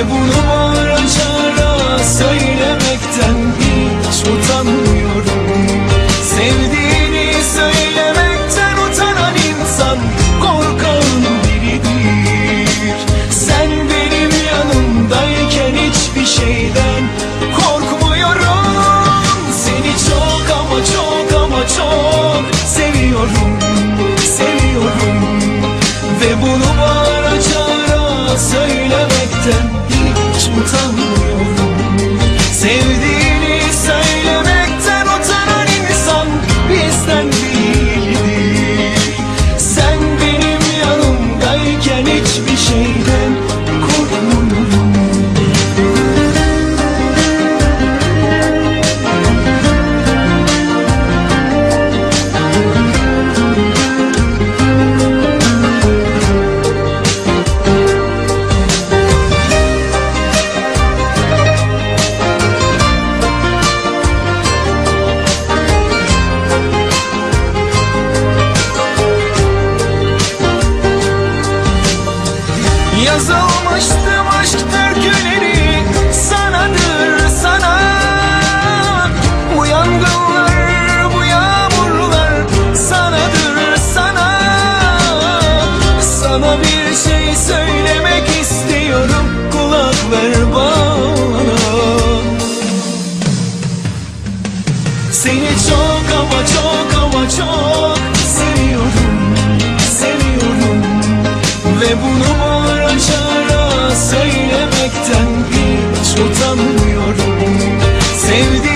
也不能 Yazılmıştım aşk türküleri. Sanadır sana Bu yangınlar bu yağmurlar. Sanadır sana Sana bir şey söylemek istiyorum. Kulaklar bana. Seni çok ama çok ama çok Seviyorum Seviyorum. Ve bunu sevdi